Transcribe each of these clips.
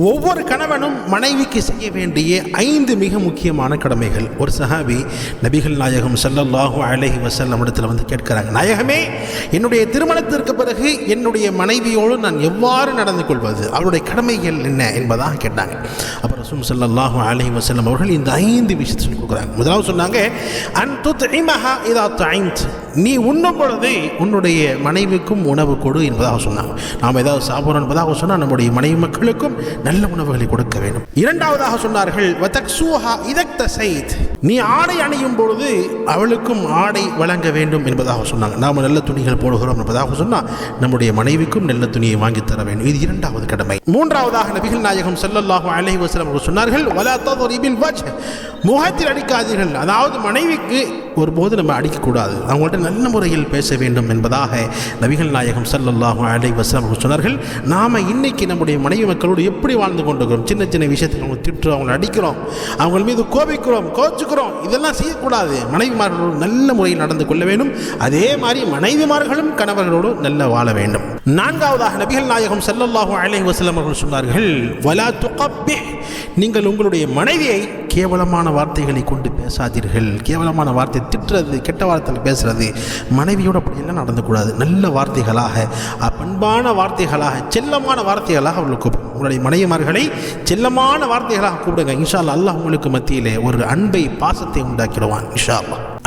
ஒவ்வொரு கணவனும் மனைவிக்கு செய்ய வேண்டிய ஐந்து மிக முக்கியமான கடமைகள். ஒரு சஹாபி நபிகள் நாயகம் சல்லல்லாஹு அலைஹி வசல்லம் இடத்துல வந்து கேட்கிறாங்க நாயகமே என்னுடைய திருமணத்திற்கு பிறகு என்னுடைய மனைவியோடு நான் எவ்வாறு நடந்து கொள்வது? அவருடைய கடமைகள் என்ன? என்பதாக கேட்டாங்க. அப்போ ரசூம் சல்லல்லாஹு அலைஹி வசல்லம் அவர்கள் இந்த ஐந்து விஷயத்தை சொல்லி கொடுக்குறாங்க. முதலாவது சொன்னாங்க அன் துத்இமஹா இதா தாய்ந்து நீ உண்ணும் பொழுது உன்னுடைய மனைவிக்கும் உணவு கொடு என்பதாக சொன்னாங்க நாம் ஏதாவது சாப்பிட்றோம் என்பதாக சொன்னால் நம்முடைய மனைவி மக்களுக்கும் நல்ல உணவுகளை கொடுக்க வேண்டும். இரண்டாவதாக சொன்னார்கள் இதக்த சைத் நீ ஆடை அணியும் பொழுது அவளுக்கும் ஆடை வழங்க வேண்டும் என்பதாக சொன்னாங்க. நாம் நல்ல துணிகள் போடுகிறோம் என்பதாக சொன்னால் நம்முடைய மனைவிக்கும் நல்ல துணியை வாங்கி தர வேண்டும். இது இரண்டாவது கடமை. மூன்றாவதாக நபிகள் நாயகம் செல்லல்லாகும் அலஹி வசலம் அவர்கள் சொன்னார்கள் முகத்தில் அடிக்காதீர்கள். அதாவது மனைவிக்கு ஒருபோது நம்ம அடிக்கக்கூடாது. அவங்கள்ட்ட நல்ல முறையில் பேச வேண்டும் என்பதாக நபிகள் நாயகம் செல்லல்லாகும் அலை வசலம் அவர்கள் சொன்னார்கள். நாம் இன்னைக்கு நம்முடைய மனைவி மக்களோடு எப்படி வாழ்ந்து கொண்டிருக்கிறோம்? சின்ன சின்ன விஷயத்துக்கு அவங்க திட்டுறோம் அவங்களை அடிக்கிறோம் அவங்க மீது கோபிக்கிறோம் கோச்சுக்கிறோம் இதெல்லாம் செய்யக்கூடாது. மனைவி கணவன்மார்களோடு நல்ல முறையில் நடந்து கொள்ள வேண்டும். அதே மாதிரி மனைவிமார்களும் கணவர்களோடு நல்ல வாழ வேண்டும். நான்காவதாக நபிகள் நாயகம் ஸல்லல்லாஹு அலை வசலம் அவர்கள் சொன்னார்கள் வலா துகப்பிஹ் நீங்கள் உங்களுடைய மனைவியை கேவலமான வார்த்தைகளை கொண்டு பேசாதீர்கள். கேவலமான வார்த்தை திட்டுறது கெட்ட வார்த்தையில் பேசுறது மனைவியோடு அப்படியெல்லாம் நடந்துக்கூடாது. நல்ல வார்த்தைகளாக பண்பான வார்த்தைகளாக செல்லமான வார்த்தைகளாக அவர்களுக்கு கூப்பிடும் உங்களுடைய மனைவிமார்களை செல்லமான வார்த்தைகளாக கூப்பிடுங்க. இன்ஷா அல்லாஹ் அல்லாஹ் உங்களுக்கு மத்தியிலே ஒரு அன்பை பாசத்தை உண்டாக்கிடுவான் இன்ஷா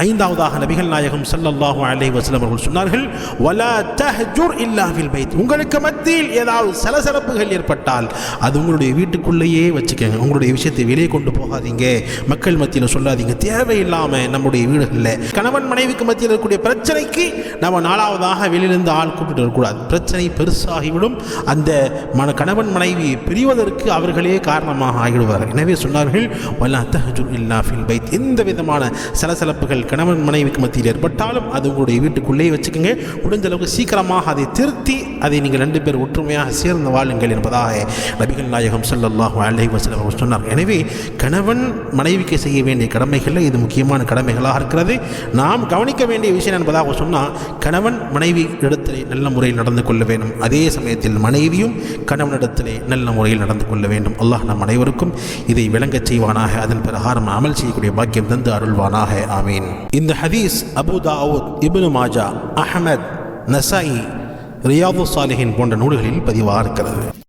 ஐந்தாவதாக நபிகள் நாயகம் சல்லல்லாஹு அலி வஸல்லம் அவர்கள் சொன்னார்கள் வலா தஹ்ஜுர் இல்லாவில் பைத். உங்களுக்கு மத்தியில் ஏதாவது சலசலப்புகள் ஏற்பட்டால் அது உங்களுடைய வீட்டுக்குள்ளேயே வச்சுக்கோங்க. உங்களுடைய விஷயத்தை வெளியே கொண்டு போகாதீங்க. மக்கள் மத்தியில் சொல்லாதீங்க. தேவையில்லாமல் நம்முடைய வீடுகளில். கணவன் மனைவிக்கு மத்தியில் இருக்கக்கூடிய பிரச்சனைக்கு நம்ம நாலாவதாக வெளியிலிருந்து ஆள் கூப்பிட்டு வரக்கூடாது. பிரச்சனை பெருசாகிவிடும். அந்த மன கணவன் மனைவி பிரிவதற்கு அவர்களே காரணமாக ஆகிவிடுவார்கள். எனவே சொன்னார்கள் வலா தஹ்ஜுர் இல்லா ஃபில் பைத். எந்த விதமான சலசலப்புகள் கணவன் மனைவிக்கு மத்தியில் ஏற்பட்டாலும் அது உங்களுடைய வீட்டுக்குள்ளேயே வச்சுக்கோங்க. முடிஞ்ச அளவுக்கு சீக்கிரமாக அதை திருத்தி அதை நீங்கள் ரெண்டு பேர் ஒற்றுமையாக சேர்ந்து வாழுங்கள் என்பதாக நபிகள் நாயகம் ஸல்லல்லாஹு அலைஹி வசலம் அவர்கள் சொன்னார் எனவே கணவன் மனைவிக்கு செய்ய வேண்டிய கடமைகளில் இது முக்கியமான கடமைகளாக இருக்கிறது. நாம் கவனிக்க வேண்டிய விஷயம் என்பதாக சொன்னால் கணவன் மனைவி இடத்திலே நல்ல முறையில் நடந்து கொள்ள வேண்டும். அதே சமயத்தில் மனைவியும் கணவனிடத்திலே நல்ல முறையில் நடந்து கொள்ள வேண்டும். அல்லாஹ் நம் அனைவருக்கும் இதை விளங்கச் செய்வானாக. அதன் பிரகாரம் அமல் செய்யக்கூடிய பாக்கியம் தந்து அருள்வானாக. ஆமீன். இந்த ஹதீஸ் அபு தாவூத் இபுனு மாஜா அஹமத் நசாயி ரியாது சாலிஹின் போன்ற நூல்களில் பதிவாக இருக்கிறது